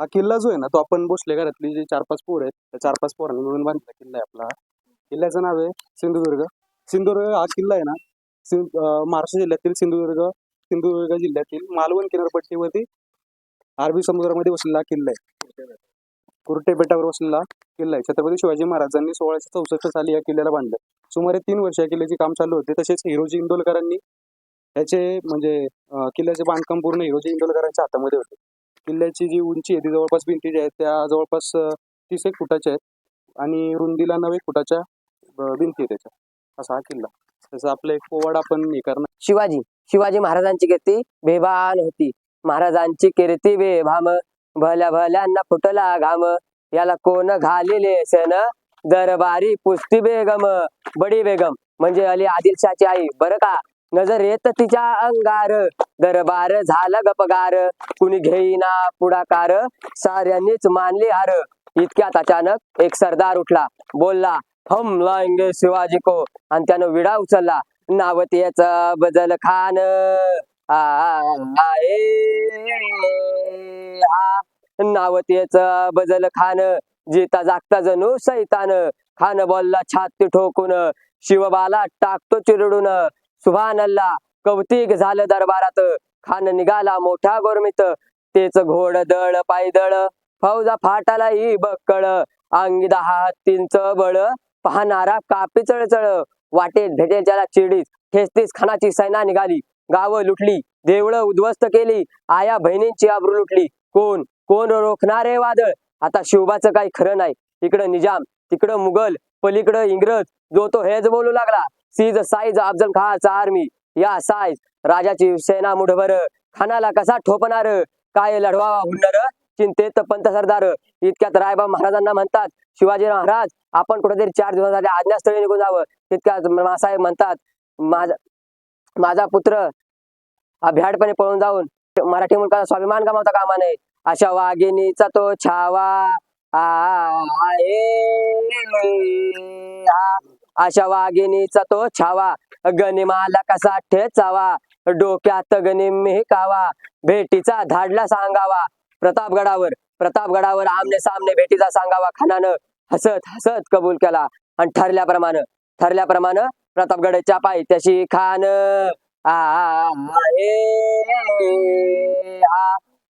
हा किल्ला जो आहे ना तो आपण भोसले घरातली जे चार पाच पोर आहेत त्या चार पाच पोरांनी मिळून बांधलेला किल्ला आहे आपला. किल्ल्याचं नाव आहे सिंधुदुर्ग. सिंधुदुर्ग हा किल्ला आहे ना महाराष्ट्र जिल्ह्यातील सिंधुदुर्ग सिंधुदुर्ग जिल्ह्यातील मालवण किनारपट्टीवरती अरबी समुद्रामध्ये वसलेला किल्ला आहे. कुर्टे बेटावर वसलेला किल्ला आहे. छत्रपती शिवाजी महाराजांनी सोळाशे चौसष्ट साली या किल्ल्याला बांधलं. सुमारे तीन वर्ष या किल्ल्याचे काम चालू होते. तसेच हिरोजी इंदोलकरांनी याचे म्हणजे किल्ल्याचे बांधकाम पूर्ण हिरोजी इंदोलकरांच्या हातामध्ये होते. किल्ल्याची जी उंची आहे ती जवळपास भिंती ज्या आहेत त्या जवळपास तीस एक फुटाच्या आहेत आणि रुंदीला नऊ फुटाच्या भिंती आहे त्याच्या. असा हा किल्ला. त्याचा आपलं एक पोवाड आपण हे करणार. शिवाजी शिवाजी महाराजांची कीर्ती बेभान होती. महाराजांची कीर्ती बेभाम भल्या भल्यांना फुटला घाम. याला कोण घालेले सण? दरबारी पुस्ती बेगम. बडी बेगम. म्हणजे अली आदिलशाची आई. बरं का? नजर येत तिच्या अंगार दरबार झाला गपगार. कुणी घेईना पुढाकार साऱ्यांनीच मानली हार. इतक्यात अचानक एक सरदार उठला. बोलला हम लाएंगे शिवाजी को. आणि त्यानं विडा उचलला. नावत याच बदल खान. आ, नावत याच बदल खान. जिता जागता जणू सैतान. खान बोलला छाती ठोकून. शिवबाला टाकतो चिरडून. सुभान अल्ला कौतिक झालं दरबारात. खान निघाला मोठ्या गोरमित. तेच घोड दळ पायदळ. फौजा फाटाला ही बक्कळ. अंगी दहा हत्तींच बळ. पाहणारा कापी चळचळ. वाटेत भेटेल त्याला चिडीस ठेचतीस खानाची सैना निघाली. गावं लुटली. देवळं उद्ध्वस्त केली. आया बहिणींची आबरू लुटली. कोण? कोण रोखणारे वादळ? आता शिवबाचं काही खरं नाही. इकडं निजाम तिकडं मुघल पलीकडं इंग्रज. जो तो हेच बोलू लागला. सीज साईज अफजल खानचा आर्मी या साईज राजाची सेना मुठभर खानाला कसा ठोपणार काय लढवा हुंडर चिंतेत पंत सरदार इतक्यात रायबा महाराजांना म्हणतात शिवाजी महाराज आपण कुठेतरी चार दिवस झाले आज्ञास्थळी निघून जावं तितक्यात मासाहेब म्हणतात माझा माझा पुत्र अभ्याडपणे पळून जाऊन मराठी मुलगा स्वाभिमान गमावता कामा नये अशा वाघिणीचा तो छावा आ, आ. अशा वाघिणीचा तो छावा. गणिमाला कसा ठेचावा? डोक्यात गनिम कावा भेटीचा धाडला सांगावा. प्रतापगडावर प्रतापगडावर आमने सामने भेटीचा सांगावा. खानानं हसत हसत कबूल केला. आणि ठरल्याप्रमाणे ठरल्याप्रमाणे प्रतापगडच्या पायथ्याशी खान. आ, आ,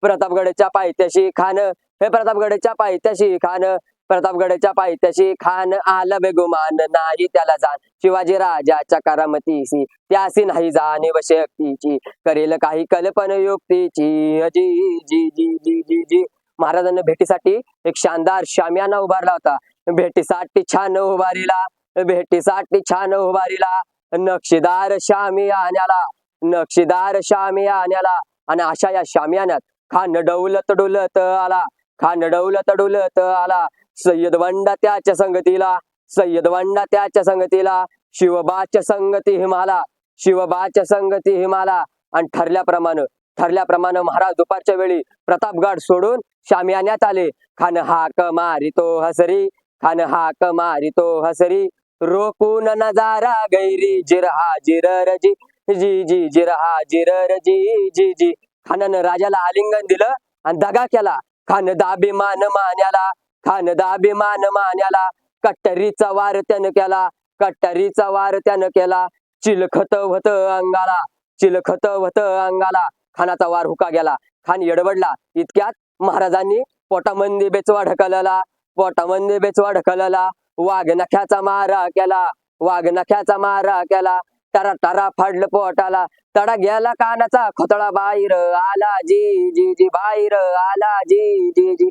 प्रतापगडच्या पायथ्याशी खान. हे प्रतापगडच्या पायथ्याशी खान. प्रतापगडच्या पायथ्याशी खान आल बेगुमान नाही त्याला जाण. शिवाजी राजाच्या करामतीशी त्यासी नाही जाणीव शक्तीची. करेल काही कल्पन युक्तीची. जी जी जी जी जी जी. महाराजांना भेटीसाठी एक शानदार शामियाना उभारला होता. भेटीसाठी छान उभारीला. भेटीसाठी छान उभारीला. नक्षीदार शामियान्याला नक्षीदार शामियान्याला आणि अशा या शामियान्यात खान डौलत डुलत आला. खान डौलत डुलत आला. सय्यद वंडा त्याच्या संगतीला सय्यद वंडा त्याच्या संगतीला शिवबाच्या संगती हिमाला शिवबाच्या संगती हिमाला. आणि ठरल्याप्रमाणे ठरल्याप्रमाणे महाराज दुपारच्या वेळी प्रतापगड सोडून शामियान्यात आले. खान हाक मारितो हसरी खान हाक मारितो हसरी. रोकून नजारा गैरी जिरहा जिरर जी जी जी जिरहा जिरर जी जी जी. खानानं राजाला आलिंगन दिलं आणि दगा केला. खान दाबी मान मान्याला. खान दाभिमान मान्याला कट्टरीचा वार त्यानं केला. कट्टरीचा वार त्यानं केला. चिलखत व्हत अंगाला. चिलखत व्हत अंगाला. खानाचा वार हुका गेला. खान येडवडला. इतक्यात महाराजांनी पोटामंदी बेचवा ढकलला पोटामंदी बेचवा ढकलला वाघ नख्याचा मारा केला. वाघ नख्याचा मारा केला. टरा टरा फाडलं पोटाला. तडा गेला कानाचा. खोतळा बाहेर आला. जी जी जी बाहेर आला. जी जी जी.